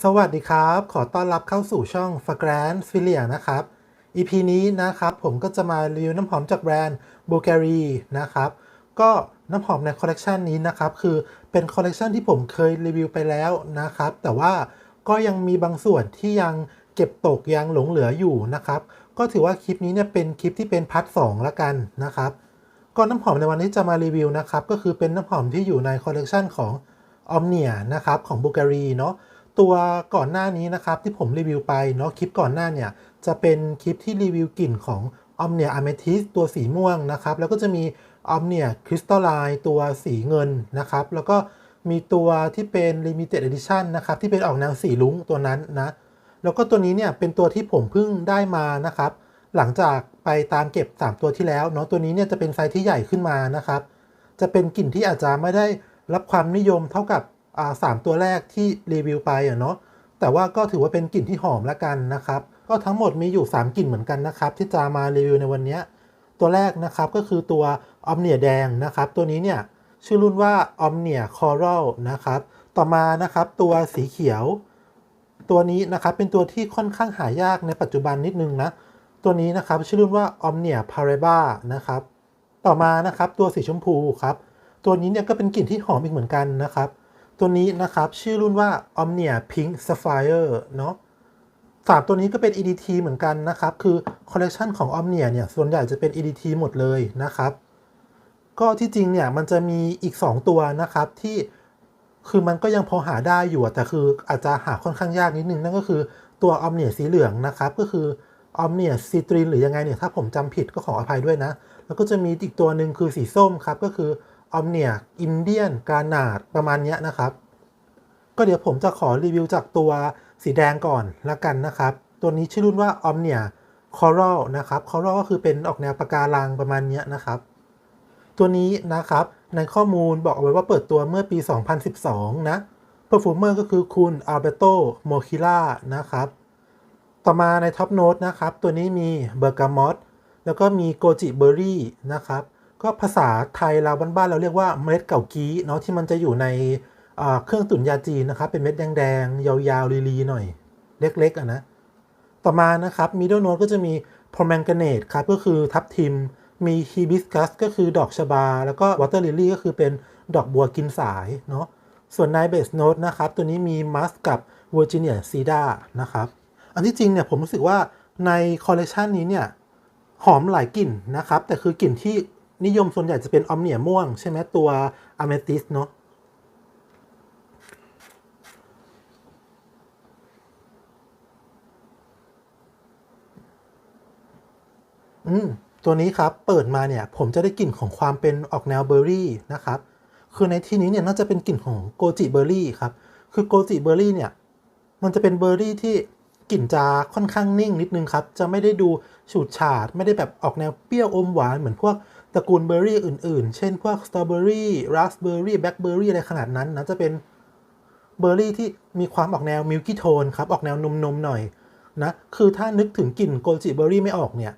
สวัสดีครับ ขอต้อนรับเข้าสู่ช่อง Fragrance Filia นะครับ EP นี้นะครับผมก็จะมารีวิวน้ำหอมจากแบรนด์ Bulgari นะครับ ก็น้ำหอมในคอลเลกชันนี้นะครับ คือเป็นคอลเลกชันที่ผมเคยรีวิวไปแล้วนะครับ แต่ว่าก็ยังมีบางส่วนที่ยังเก็บตกยังหลงเหลืออยู่นะครับ ก็ถือว่าคลิปนี้เนี่ยเป็นคลิปที่เป็นพาร์ท2ละกันนะครับ ก็น้ำหอมในวันนี้จะมารีวิวนะครับ ก็คือเป็นน้ำหอมที่อยู่ในคอลเลกชันของ Omnia นะครับของ Bulgari เนาะ ตัวก่อนหน้านี้นะครับที่ผมรีวิวไปเนาะคลิปก่อนหน้าเนี่ยจะเป็นคลิปที่รีวิวกลิ่นของ Omnia Amethyst ตัวสีม่วงนะครับ แล้วก็จะมี Omnia Crystalline ตัวสีเงินนะครับ แล้วก็มีตัวที่เป็น Limited Edition นนะครับ ที่เป็นออกแนวสีลุ้งตัวนั้นนะ แล้วก็ตัวนี้เนี่ยเป็นตัวที่ผมเพิ่งได้มานะครับ หลังจากไปตามเก็บ 3 ตัวที่แล้วเนาะตัวนี้เนี่ยจะเป็นไซส์ที่ใหญ่ขึ้นมานะครับ จะเป็นกลิ่นที่อาจจะไม่ได้รับความนิยมเท่ากับ สามตัวแรกที่รีวิวไปอะเนาะแต่ว่าก็ถือว่าเป็นกลิ่นที่หอมละกันนะครับก็ทั้งหมดมีอยู่ 3 กลิ่นเหมือนกันนะครับ ที่จะมารีวิวในวันนี้ตัวแรกนะครับก็คือตัว Omnia แดงนะครับ ตัวนี้เนี่ยชื่อรุ่นว่า Omnia Coral นะครับต่อมานะครับตัวสีเขียว ตัวนี้นะครับเป็นตัวที่ค่อนข้างหายากในปัจจุบันนิดนึงนะตัวนี้นะครับชื่อรุ่นว่า Omnia Paribas นะครับ ต่อมานะครับตัวสีชมพูครับ ตัวนี้เนี่ยก็เป็นกลิ่นที่หอมอีกเหมือนกันนะครับ ตัวนี้นะครับ ชื่อรุ่นว่า Omnia Pink Sapphire เนาะสามตัวนี้ก็เป็น EDT เหมือนกันนะครับ คือคอลเลกชันของ Omnia เนี่ย ส่วนใหญ่จะเป็น EDT หมดเลยนะครับ ก็ที่จริงเนี่ย มันจะมีอีก 2 ตัวนะครับที่คือมันก็ยังพอหาได้อยู่ แต่คืออาจจะหาค่อนข้างยากนิดนึง นั่นก็คือตัว Omnia สีเหลืองนะครับ ก็คือ Omnia Citrin หรือยังไงเนี่ย ถ้าผมจำผิดก็ขออภัยด้วยนะ แล้วก็จะมีอีกตัวหนึ่งคือสีส้มครับ ก็คือ Omnia Indian g a r n a t ประมาณนี้นะครับ ก็เดี๋ยวผมจะขอรีวิวจากตัวสีแดงก่อนละกันนะครับ ตัวนี้ชื่อรุ่นว่า Omnia Coral นะครับ Coral ก็คือเป็นออกแนวปะการังประมาณนี้นะครับ ตัวนี้นะครับในข้อมูลบอกเอาไว้ว่าเปิดตัวเมื่อปี 2012 นะ Perfumer ก็คือคุณ Alberto Mochila นะครับ ต่อมาในท็อปโน้ตนะครับ ตัวนี้มีเบอร์กามอตแล้วก็มีโกจิเบอร์รี่นะครับ ก็ภาษาไทยเราบ้านๆเราเรียกว่าเมล็ดเก่ากี้เนาะที่มันจะอยู่ในเครื่องตุ๋นยาจีนนะครับ เป็นเม็ดแดงๆ ยาวๆ ลีๆ หน่อย เล็กๆอะนะ ต่อมานะครับมิดเดิลโน e ก็จะมีพร m มงก a เนตครับก็คือทับทิม มีฮีบิสกัสก็คือดอกชบา แล้วก็วอเตอร์ลิลลี่ก็คือเป็นดอกบัวกินสายเนาะส่วนในเบสโน e นะครับ ตัวนี้มีมัสกับเวอร์จิเนียซีดานะครับ อันที่จริงเนี่ยผมรู้สึกว่าในคอลเลกชันนี้เนี่ยหอมหลายกลิ่นนะครับ แต่คือกลิ่นที่ นิยมส่วนใหญ่จะเป็นออมเนียม่วง ใช่ไหมตัวอเมติสเนาะอืมตัวนี้ครับเปิดมาเนี่ยผมจะได้กลิ่นของความเป็นออกแนวเบอร์รี่นะครับ คือในที่นี้เนี่ยน่าจะเป็นกลิ่นของโกจิเบอร์รี่ครับ คือโกจิเบอร์รี่เนี่ยมันจะเป็นเบอร์รี่ที่กลิ่นจะค่อนข้างนิ่งนิดนึงครับ จะไม่ได้ดูฉูดฉาด ไม่ได้แบบออกแนวเปรี้ยวอมหวานเหมือนพวก ตระกูลเบอร์รี่อื่น ๆ เช่นพวกสตรอเบอรี่ราสเบอร์รี่แบล็คเบอร์รี่อะไรขนาดนั้นนะจะเป็นเบอร์รี่ที่มีความออกแนวมิลกี้โทนครับ ออกแนวนมๆหน่อยนะ คือถ้านึกถึงกลิ่นโกจิเบอร์รี่ไม่ออกเนี่ย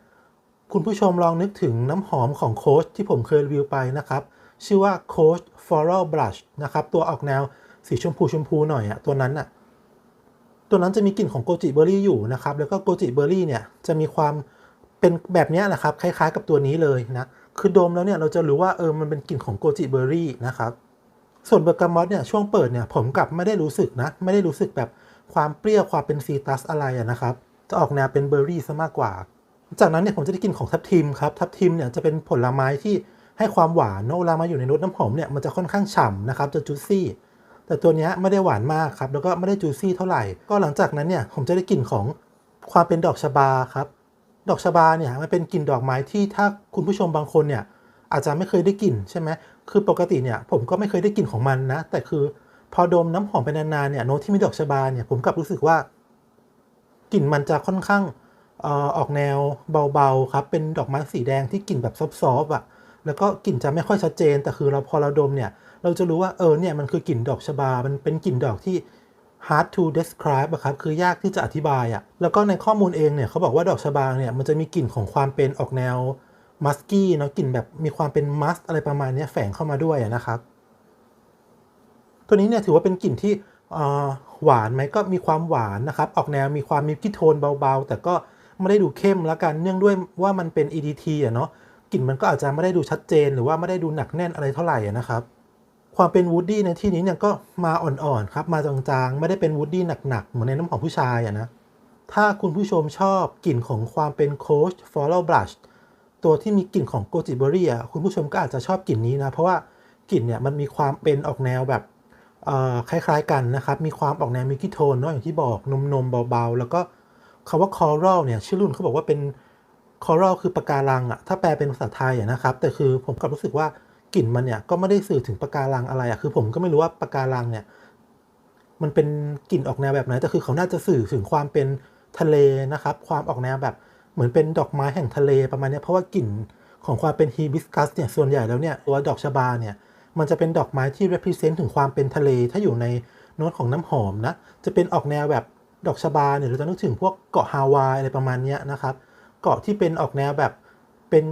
คุณผู้ชมลองนึกถึงน้ำหอมของโค้ชที่ผมเคยรีวิวไปนะครับ ชื่อว่าโค้ช Floral Blush นะครับ ตัวออกแนวสีชมพูชมพูหน่อยอะตัวนั้นอะตัวนั้นจะมีกลิ่นของโกจิเบอร์รี่อยู่นะครับ แล้วก็โกจิเบอร์รี่เนี่ยจะมีความเป็นแบบนี้ยนะครับ คล้ายๆ กับตัวนี้เลยนะ คือดมแล้วเนี่ยเราจะรู้ว่าเออมันเป็นกลิ่นของโกจิเบอร์รี่นะครับ ส่วนเบอร์กามอตเนี่ยช่วงเปิดเนี่ยผมกลับไม่ได้รู้สึกนะ ไม่ได้รู้สึกแบบความเปรี้ยวความเป็นซีตัสอะไรนะครับ จะออกแนวเป็นเบอร์รี่ซะมากกว่า จากนั้นเนี่ยผมจะได้กลินของทับทิมครับ ทับทิมเนี่ยจะเป็นผลไม้ที่ให้ความหวานเนอะเวลามาอยู่ในรสน้ำหอมเนี่ยมันจะค่อนข้างฉ่ำนะครับจะจูซี่ แต่ตัวเนี้ยไม่ได้หวานมากครับแล้วก็ไม่ได้จูซี่เท่าไหร่ ก็หลังจากนั้นเนี่ยผมจะได้กลิ่นของความเป็นดอกชบาครับ ดอกชบาเนี่ยมันเป็นกลิ่นดอกไม้ที่ถ้าคุณผู้ชมบางคนเนี่ยอาจจะไม่เคยได้กลิ่นใช่ไหมคือปกติเนี่ยผมก็ไม่เคยได้กลิ่นของมันนะ แต่คือพอดมน้ำหอมไปนานๆเนี่ยโน้ตที่มีดอกชบาเนี่ยผมกลับรู้สึกว่ากลิ่นมันจะค่อนข้างออออกแนวเบาๆครับเป็นดอกไม้สีแดงที่กลิ่นแบบซอฟๆอะแล้วก็กลิ่นจะไม่ค่อยชัดเจน แต่คือเราพอเราดมเนี่ยเราจะรู้ว่าเออเนี่ยมันคือกลิ่นดอกชบา มันเป็นกลิ่นดอกที่ hard to describe อะครับคือยากที่จะอธิบายอะแล้วก็ในข้อมูลเองเนี่ยเขาบอกว่าดอกชบาเนี่ยมันจะมีกลิ่นของความเป็นออกแนวมัสกี้เนาะกลิ่นแบบมีความเป็นมัสอะไรประมาณนี้แฝงเข้ามาด้วยอะนะครับ ตัวนี้เนี่ยถือว่าเป็นกลิ่นที่อ่อหวานไหมก็มีความหวานนะครับ ออกแนวมีความมิลกี้โทนเบาๆ แต่ก็ไม่ได้ดูเข้มแล้วกันเนื่องด้วยว่ามันเป็น EDT อะเนาะกลิ่นมันก็อาจจะไม่ได้ดูชัดเจน หรือว่าไม่ได้ดูหนักแน่นอะไรเท่าไหร่อะนะครับ ความเป็นวูดดี้ในที่นี้เนี่ยก็มาอ่อนๆครับมาจางๆ ไม่ได้เป็นวูดดี้หนักๆ เหมือนในน้ำหอมผู้ชายอะนะ ถ้าคุณผู้ชมชอบกลิ่นของความเป็นโคชฟอล l ล w blush ตัวที่มีกลิ่นของโกจิเบอรี่อะคุณผู้ชมก็อาจจะชอบกลิ่นนี้นะ เพราะว่ากลิ่นเนี่ยมันมีความเป็นออกแนวแบบคล้ายๆกันนะครับ มีความออกแนวมิกิโทนเนาะอย่างที่บอกนมนมเบาๆ แล้วก็คาว่าคอรัลเนี่ยชื่อรุ่นเขาบอกว่าเป็นคอรัลคือปะการังอะถ้าแปลเป็นภาษาไทยอะนะครับ แต่คือผมกลับรู้สึกว่า กลิ่นมันเนี่ยก็ไม่ได้สื่อถึงปะการังอะไรอะคือผมก็ไม่รู้ว่าปะการังเนี่ย มันเป็นกลิ่นออกแนวแบบไหนแต่คือเขาน่าจะสื่อถึงความเป็นทะเลนะครับ ความออกแนวแบบเหมือนเป็นดอกไม้แห่งทะเลประมาณนี้เพราะว่ากลิ่นของความเป็นฮีบิสคัสเนี่ยส่วนใหญ่แล้วเนี่ยตัวดอกชบาเนี่ยมันจะเป็นดอกไม้ที่ represent ถึงความเป็นทะเล ถ้าอยู่ในโน้ตของน้ำหอมนะ จะเป็นออกแนวแบบดอกชบาเนี่ยเราจะนึกถึงพวกเกาะฮาวายอะไรประมาณนี้นะครับ เกาะที่เป็นออกแนวแบบเป็น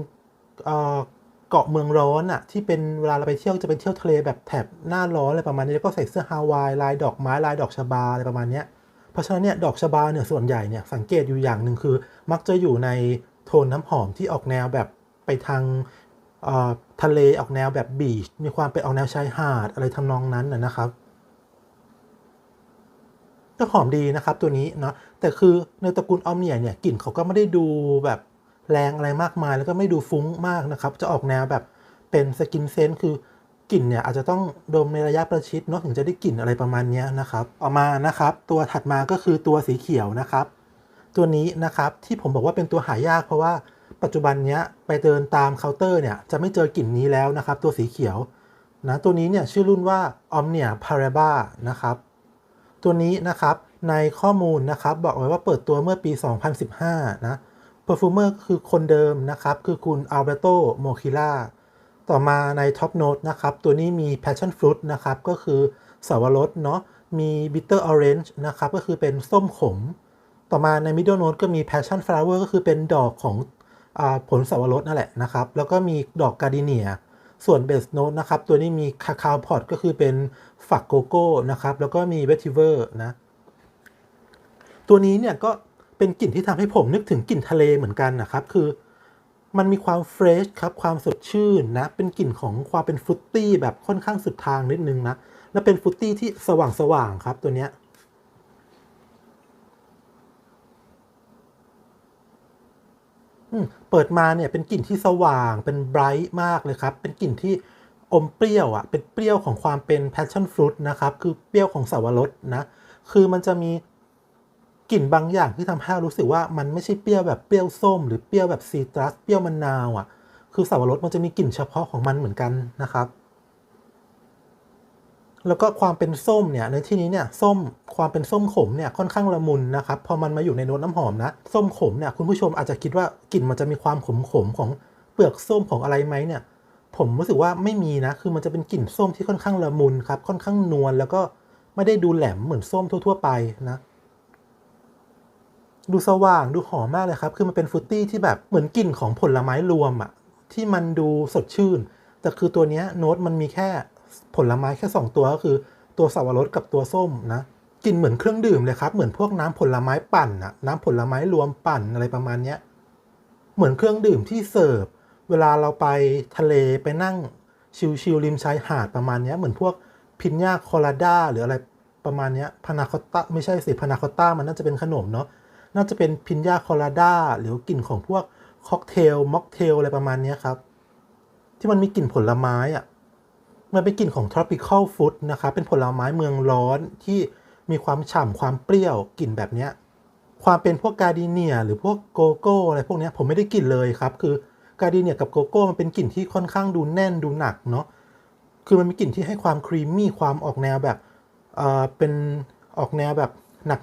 เอ่อ เกาะเมืองร้อนอะที่เป็นเวลาเราไปเที่ยวจะเป็นเที่ยวทะเลแบบแถบหน้าร้อนอะไรประมาณนี้แล้วก็ใส่เสื้อฮาวายลายดอกไม้ลายดอกชบาอะไรประมาณนี้เพราะฉะนั้นเนี่ยดอกชบาเนี่ยส่วนใหญ่เนี่ยสังเกตอยู่อย่างหนึ่งคือ มักจะอยู่ในโทนน้ำหอมที่ออกแนวแบบไปทางทะเลออกแนวแบบบีชมีความเป็นออกแนวชายหาดอะไรทำนองนั้นนะนะครับก็หอมดีนะครับตัวนี้เนาะแต่คือในตระกูลออมเนียเนี่ยกลิ่นเขาก็ไม่ได้ดูแบบ แรงอะไรมากมาย แล้วก็ไม่ดูฟุ้งมากนะครับ จะออกแนวแบบเป็นสกินเซนต์คือกลิ่นเนี่ยอาจจะต้องดมในระยะประชิดเนาะถึงจะได้กลิ่นอะไรประมาณนี้นะครับออกมานะครับตัวถัดมาก็คือตัวสีเขียวนะครับ ตัวนี้นะครับที่ผมบอกว่าเป็นตัวหายากเพราะว่าปัจจุบันเนี้ยไปเดินตามเคาน์เตอร์เนี่ยจะไม่เจอกลิ่นนี้แล้วนะครับ ตัวสีเขียวนะตัวนี้เนี่ยชื่อรุ่นว่า Omnia Paraba นะครับตัวนี้นะครับในข้อมูลนะครับบอกไว้ว่าเปิดตัวเมื่อปี 2015 นะ Perfumer คือคนเดิมนะครับ คือคุณ Alberto Mochila ต่อมาใน Top Note นะครับ ตัวนี้มี Passion Fruit นะครับ ก็คือสวรสเนาะ มี Bitter Orange นะครับ ก็คือเป็นส้มขม ต่อมาใน Middle Note ก็มี Passion Flower ก็คือเป็นดอกของอาผลสวรสนั่นแหละนะครับ แล้วก็มีดอกกาดิเนีย ส่วน Base Note นะครับ ตัวนี้มีคาคาวพอตก็คือเป็นฝักโกโก้นะครับ แล้วก็มี Vetiver นะ ตัวนี้เนี่ยก็ เป็นกลิ่นที่ทำให้ผมนึกถึงกลิ่นทะเลเหมือนกันนะครับ คือ มันมีความเฟรชครับความสดชื่นนะ เป็นกลิ่นของความเป็นฟรุตตี้แบบค่อนข้างสุดทางนิดนึงนะ และเป็นฟรุตตี้ที่สว่างสว่างๆครับตัวเนี้ยเปิดมาเนี่ยเป็นกลิ่นที่สว่างเป็นไบรท์มากเลยครับ เป็นกลิ่นที่อมเปรี้ยวอะเป็นเปรี้ยวของความเป็น passion fruit นะครับ คือเปรี้ยวของสาวรสนะ คือมันจะมี กลิ่นบางอย่างที่ทำให้รู้สึกว่ามันไม่ใช่เปรี้ยวแบบเปรี้ยวส้ม หรือเปรี้ยวแบบซีตรัสเปรี้ยวมะนาวอะ คือสาวรสมันจะมีกลิ่นเฉพาะของมันเหมือนกันนะครับ แล้วก็ความเป็นส้มเนี่ยในที่นี้เนี่ยส้มความเป็นส้มขมเนี่ยค่อนข้างละมุนนะครับพอมันมาอยู่ในโน้ตน้ำหอมนะส้มขมเนี่ยคุณผู้ชมอาจจะคิดว่ากลิ่นมันจะมีความขมขมของเปลือกส้มของอะไรไหมเนี่ย ผมรู้สึกว่าไม่มีนะ คือมันจะเป็นกลิ่นส้มที่ค่อนข้างละมุนครับค่อนข้างนวลแล้วก็ไม่ได้ดูแหลมเหมือนส้มทั่ว ๆ ไปนะ ดูสว่างดูหอมมากเลยครับ คือมันเป็นฟุตตี้ที่แบบเหมือนกลิ่นของผลไม้รวมอะที่มันดูสดชื่น แต่คือตัวเนี้ยโน้ตมันมีแค่ผลไม้แค่ 2 ตัวก็คือตัวสับปะรดกับตัวส้มนะกลิ่นเหมือนเครื่องดื่มเลยครับ เหมือนพวกน้ำผลไม้ปั่นอะน้ำผลไม้รวมปั่นอะไรประมาณเนี้ยเหมือนเครื่องดื่มที่เสิร์ฟเวลาเราไปทะเลไปนั่งชิลๆริมชายหาดประมาณเนี้ยเหมือนพวกพินญาโคลาด้าหรืออะไรประมาณเนี้ยพานาคอต้าไม่ใช่สิพานาคอต้ามันน่าจะเป็นขนมเนาะ น่าจะเป็นพินญาโคลาด้าหรือกลิ่นของพวกค็อกเทลม็อกเทลอะไรประมาณนี้ครับ ที่มันมีกลิ่นผลไม้อะมันเป็นกลิ่นของ tropical food นะครับเป็นผลไม้เมืองร้อนที่มีความฉ่ำความเปรี้ยวกลิ่นแบบเนี้ยความเป็นพวกกาดิเนียหรือพวกโกโก้อะไรพวกนี้ผมไม่ได้กลิ่นเลยครับ คือกาดิเนียกับโกโก้มันเป็นกลิ่นที่ค่อนข้างดูแน่นดูหนักเนาะคือมันมีกลิ่นที่ให้ความครีมมี่ความออกแนวแบบเอ่อเป็นออกแนวแบบ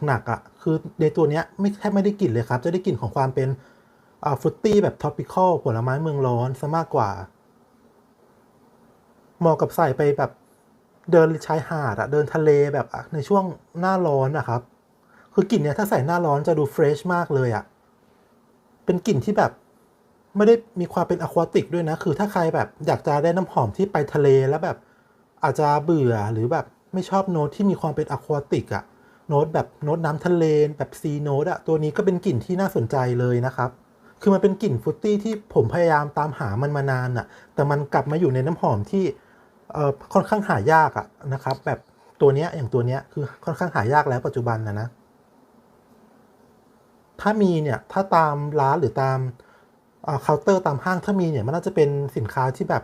หนักๆอะ่ะคือในตัวเนี้ยไม่แทบไม่ได้กลิ่นเลยครับ จะได้กลิ่นของความเป็นอ่าฟรุตตี้แบบท็อปิคอลผลไม้เมืองร้อนซะมากกว่าเหมาะกับใส่ไปแบบเดินชายหาดอะเดินทะเลแบบอะในช่วงหน้าร้อนนะครับ คือกลิ่นเนี้ยถ้าใส่หน้าร้อนจะดูเฟรชมากเลยอะเป็นกลิ่นที่แบบไม่ได้มีความเป็นอะควาติกด้วยนะ คือถ้าใครแบบอยากจะได้น้ำหอมที่ไปทะเลแล้วแบบอาจจะเบื่อหรือแบบไม่ชอบโน้ตที่มีความเป็นอะควาติกอะ โน้ตแบบโน้ตน้ำทะเลแบบซีโน้ตอะตัวนี้ก็เป็นกลิ่นที่น่าสนใจเลยนะครับ คือมันเป็นกลิ่นฟุตตี้ที่ผมพยายามตามหามันมานานอะแต่มันกลับมาอยู่ในน้ำหอมที่เอ่อค่อนข้างหายากอะนะครับ แบบตัวเนี้ยอย่างตัวเนี้ยคือค่อนข้างหายากแล้วปัจจุบันนะนะ ถ้ามีเนี่ยถ้าตามร้านหรือตามเคาน์เตอร์ตามห้างถ้ามีเนี่ยมันน่าจะเป็นสินค้าที่แบบ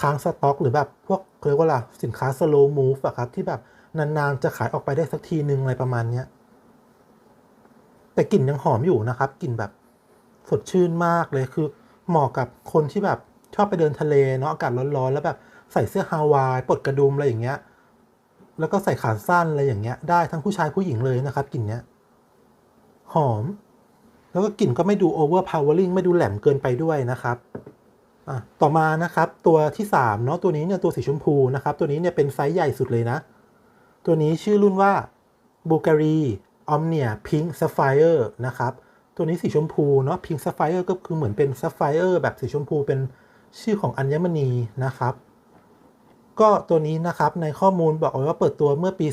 ค้างสต็อก หรือแบบพวกเรียกว่าอะไรสินค้า slow move อะครับที่แบบ นานๆจะขายออกไปได้สักทีนึงอะไรประมาณเนี้ยแต่กลิ่นยังหอมอยู่นะครับกลิ่นแบบสดชื่นมากเลยคือเหมาะกับคนที่แบบชอบไปเดินทะเลเนาะอากาศร้อนๆแล้วแบบใส่เสื้อฮาวายปลดกระดุมอะไรอย่างเงี้ย แล้วก็ใส่ขาสั้นอะไรอย่างเงี้ย ได้ทั้งผู้ชายผู้หญิงเลยนะครับกลิ่นเนี้ยหอม แล้วก็กลิ่นก็ไม่ดู overpowering ไม่ดูแหลมเกินไปด้วยนะครับอะต่อมานะครับตัวที่3เนาะตัวนี้เนี่ยตัวสีชมพูนะครับ ตัวนี้เนี่ยเป็นไซส์ใหญ่สุดเลยนะ ตัวนี้ชื่อรุ่นว่า Bulgari Omnia Pink Sapphire นะครับ ตัวนี้สีชมพูเนาะ Pink Sapphire ก็คือเหมือนเป็น Sapphire แบบสีชมพูเป็นชื่อของอัญมณีนะครับ ก็ตัวนี้นะครับในข้อมูลบอกไว้ว่าเปิดตัวเมื่อปี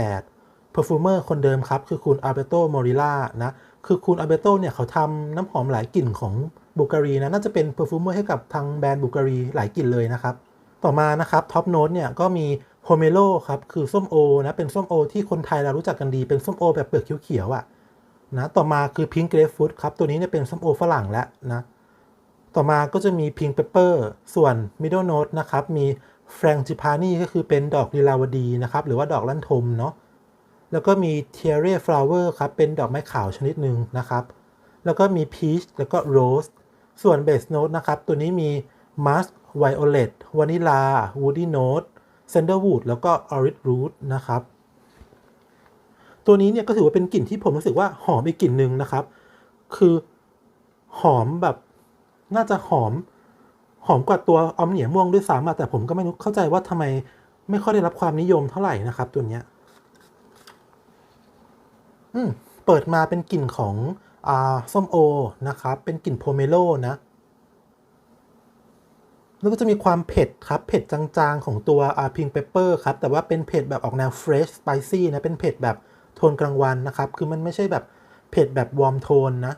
2018 perfumer คนเดิมครับ คือคุณอาเบโตโมริล่านะ คือคุณอาเบโตเนี่ยเขาทำน้ำหอมหลายกลิ่นของบูการีนะ น่าจะเป็น perfumer ให้กับทางแบรนด์บูการีหลายกลิ่นเลยนะครับ ต่อมานะครับท็อปโน้ตเนี่ยก็มี โฮเมโลครับคือส้มโอนะเป็นส้มโอที่คนไทยเรารู้จักกันดีเป็นส้มโอแบบเปลือกเขียวๆอะ่ะนะต่อมาคือพิงเกรฟฟูดครับตัวนี้เนี่ยเป็นส้มโอฝรั่งแล้วนะต่อมาก็จะมีพิงเปเปอร์ส่วน middle note นะครับมีแฟรงจิพานีก็คือเป็นดอกลีลาวดีนะครับหรือว่าดอกลั่นทมเนาะแล้วก็มี t i e r e flower ครับเป็นดอกไม้ขาวชนิดหนึ่งนะครับแล้วก็มี peach แล้วก็ rose ส่วน base note นะครับตัวนี้มีมัสไวโอเลตวานิลาวูดี้โนต musk violet vanilla woody note sandalwood แล้วก็ orange root นะครับ ตัวนี้เนี่ยก็ถือว่าเป็นกลิ่นที่ผมรู้สึกว่าหอมอีกกลิ่นหนึ่งนะครับ คือหอมแบบน่าจะหอมหอมกว่าตัวออมเหนียม่วงด้วยซ้ำแต่ผมก็ไม่รู้เข้าใจว่าทำไมไม่ค่อยได้รับความนิยมเท่าไหร่นะครับ ตัวเนี้ย อืม เปิดมาเป็นกลิ่นของอ่าส้มโอนะครับ เป็นกลิ่นโพเมโลนะ แล้วก็จะมีความเผ็ดครับ เผ็ดจางๆ ของตัวอ่าพิงเปเปอร์ครับ แต่ว่าเป็นเผ็ดแบบออกแนวเฟรชสไปซี่นะ เป็นเผ็ดแบบโทนกลางวันนะครับ คือมันไม่ใช่แบบเผ็ดแบบวอร์มโทนนะ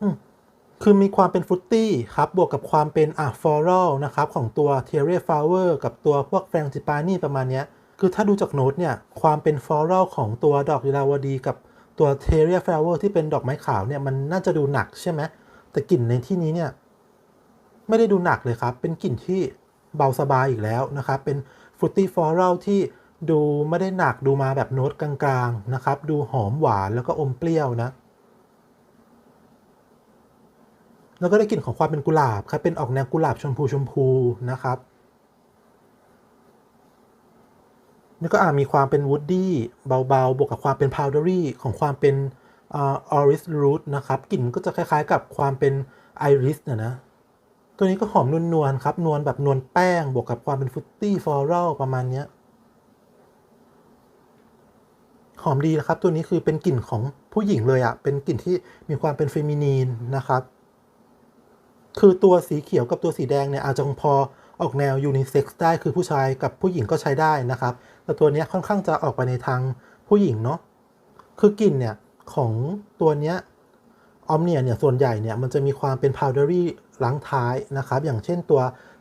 อืมคือมีความเป็นฟรุตตี้ครับ บวกกับความเป็นอะฟลอรัลนะครับ ของตัวเทเรียฟลาวเวอร์กับตัวพวกแฟรงจิปานี่ประมาณเนี้ย คือถ้าดูจากโน้ตเนี่ย ความเป็นฟลอรัลของตัวดอกลีลาวดี กับตัวเทเรียฟลาวเวอร์ที่เป็นดอกไม้ขาวเนี่ย มันน่าจะดูหนักใช่ไหมแต่กลิ่นในที่นี้เนี่ย ไม่ได้ดูหนักเลยครับ เป็นกลิ่นที่เบาสบายอีกแล้วนะครับ เป็นฟรุตตี้ฟลอรัลที่ดูไม่ได้หนักดูมาแบบโน้ตกลางๆนะครับ ดูหอมหวานแล้วก็อมเปรี้ยวนะ แล้วก็ได้กลิ่นของความเป็นกุหลาบครับ เป็นออกแนวกุหลาบชมพูชมพูนะครับแล้วก็อาจมีความเป็นวูดดี้เบาๆ บวกกับความเป็นพาวเดอรี่ของความเป็นออริสรูทนะครับ กลิ่นก็จะคล้ายๆกับความเป็นไอริสนะนะ ตัวนี้ก็หอมนวลๆครับ นวลแบบนวลแป้ง บวกกับความเป็นฟุตตี้ฟลอรัลประมาณเนี้ย หอมดีนะครับ ตัวนี้คือเป็นกลิ่นของผู้หญิงเลยอะเป็นกลิ่นที่มีความเป็นเฟมินีนนะครับ คือตัวสีเขียวกับตัวสีแดงเนี่ยอาจจะพอออกแนวยูนิเซ็กซ์ได้คือผู้ชายกับผู้หญิงก็ใช้ได้นะครับ แต่ตัวนี้ค่อนข้างจะออกไปในทางผู้หญิงเนาะ คือกลิ่นเนี่ยของตัวเนี้ยออมเนียเนี่ยส่วนใหญ่เนี่ยมันจะมีความเป็นพาวเดอรี่ ล้างท้ายนะครับ อย่างเช่นตัว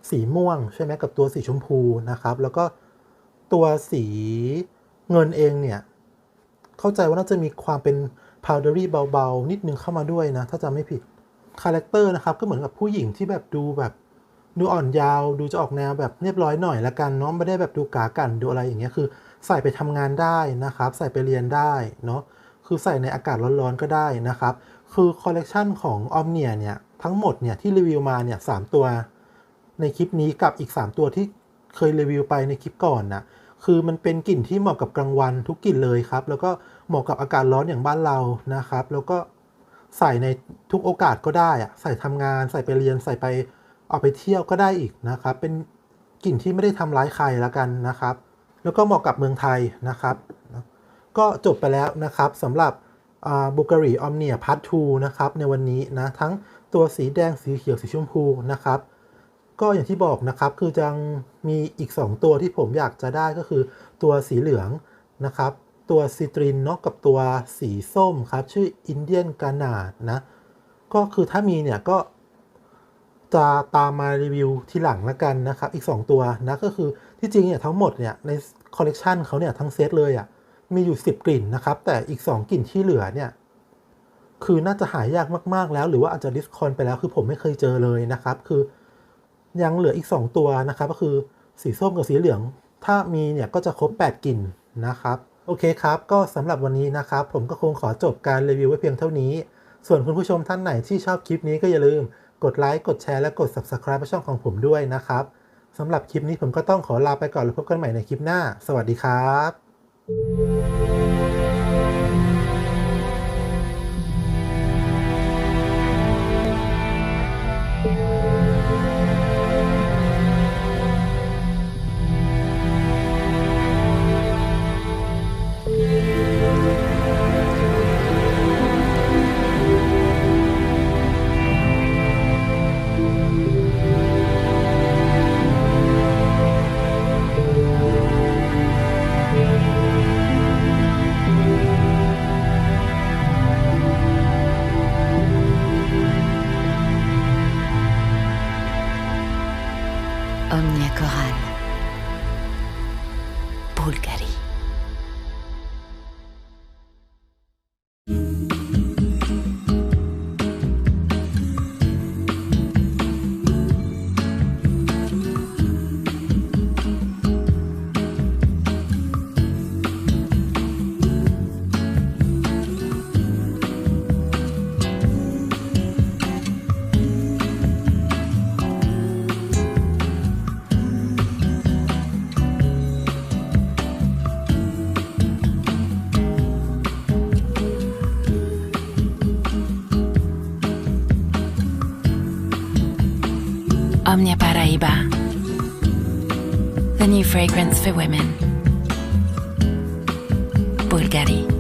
สีม่วงใช่ไหมกับตัวสีชมพูนะครับ แล้วก็ตัวสีเงินเองเนี่ยเข้าใจว่าน่าจะมีความเป็นพาวเดอรี่เบาๆ นิดนึงเข้ามาด้วยนะ ถ้าจำไม่ผิดคาแรคเตอร์นะครับ ก็เหมือนกับผู้หญิงที่แบบดูแบบดูอ่อนยาว ดูจะออกแนวแบบเรียบร้อยหน่อยละกันเนาะไม่ได้แบบดูกากันดูอะไรอย่างเงี้ยคือใส่ไปทำงานได้นะครับ ใส่ไปเรียนได้เนาะคือใส่ในอากาศร้อนๆก็ได้นะครับ คือคอลเลกชันของออมเนียเนี่ย ทั้งหมดเนี่ยที่รีวิวมาเนี่ยสามตัวในคลิปนี้กับอีก 3 ตัวที่เคยรีวิวไปในคลิปก่อนนะคือมันเป็นกลิ่นที่เหมาะกับกลางวันทุกกลิ่นเลยครับ แล้วก็เหมาะกับอากาศร้อนอย่างบ้านเรานะครับ แล้วก็ใส่ในทุกโอกาสก็ได้อะใส่ทำงาน ใส่ไปเรียนใส่ไปเอาไปเที่ยวก็ได้อีกนะครับ เป็นกลิ่นที่ไม่ได้ทำร้ายใครละกันนะครับ แล้วก็เหมาะกับเมืองไทยนะครับ ก็จบไปแล้วนะครับสำหรับบุการีออมเนียพาร์ท2นะครับในวันนี้นะทั้ง ตัวสีแดงสีเขียวสีชมพูนะครับ ก็อย่างที่บอกนะครับคือยังมีอีก 2 ตัวที่ผมอยากจะได้ก็คือตัวสีเหลืองนะครับ ตัวซิตรินเนาะกับตัวสีส้มครับ ชื่ออินเดียนกานาดนะ ก็คือถ้ามีเนี่ยก็จะตามมารีวิวทีหลังละกันนะครับ อีก 2 ตัวนะก็คือที่จริงเนี่ยทั้งหมดเนี่ยในคอลเลกชันเขาเนี่ยทั้งเซตเลยอะ่ะมีอยู่ 10 กลิ่นนะครับ แต่อีก 2 กลิ่นที่เหลือเนี่ย คือน่าจะหายากมากๆแล้ว หรือว่าอาจจะดิสคอนไปแล้วคือผมไม่เคยเจอเลยนะครับ คือยังเหลืออีก 2 ตัวนะครับ ก็คือสีส้มกับสีเหลือง ถ้ามีเนี่ยก็จะครบ 8กลิ่นนะครับโอเคครับ ก็สำหรับวันนี้นะครับ ผมก็คงขอจบการรีวิวไว้เพียงเท่านี้ ส่วนคุณผู้ชมท่านไหนที่ชอบคลิปนี้ก็อย่าลืมกดไลค์กดแชร์และกด Subscribe ช่องของผมด้วยนะครับสำหรับคลิปนี้ผมก็ต้องขอลาไปก่อนแล้วพบกันใหม่ในคลิปหน้า สวัสดีครับ fragrance for women. Bulgari.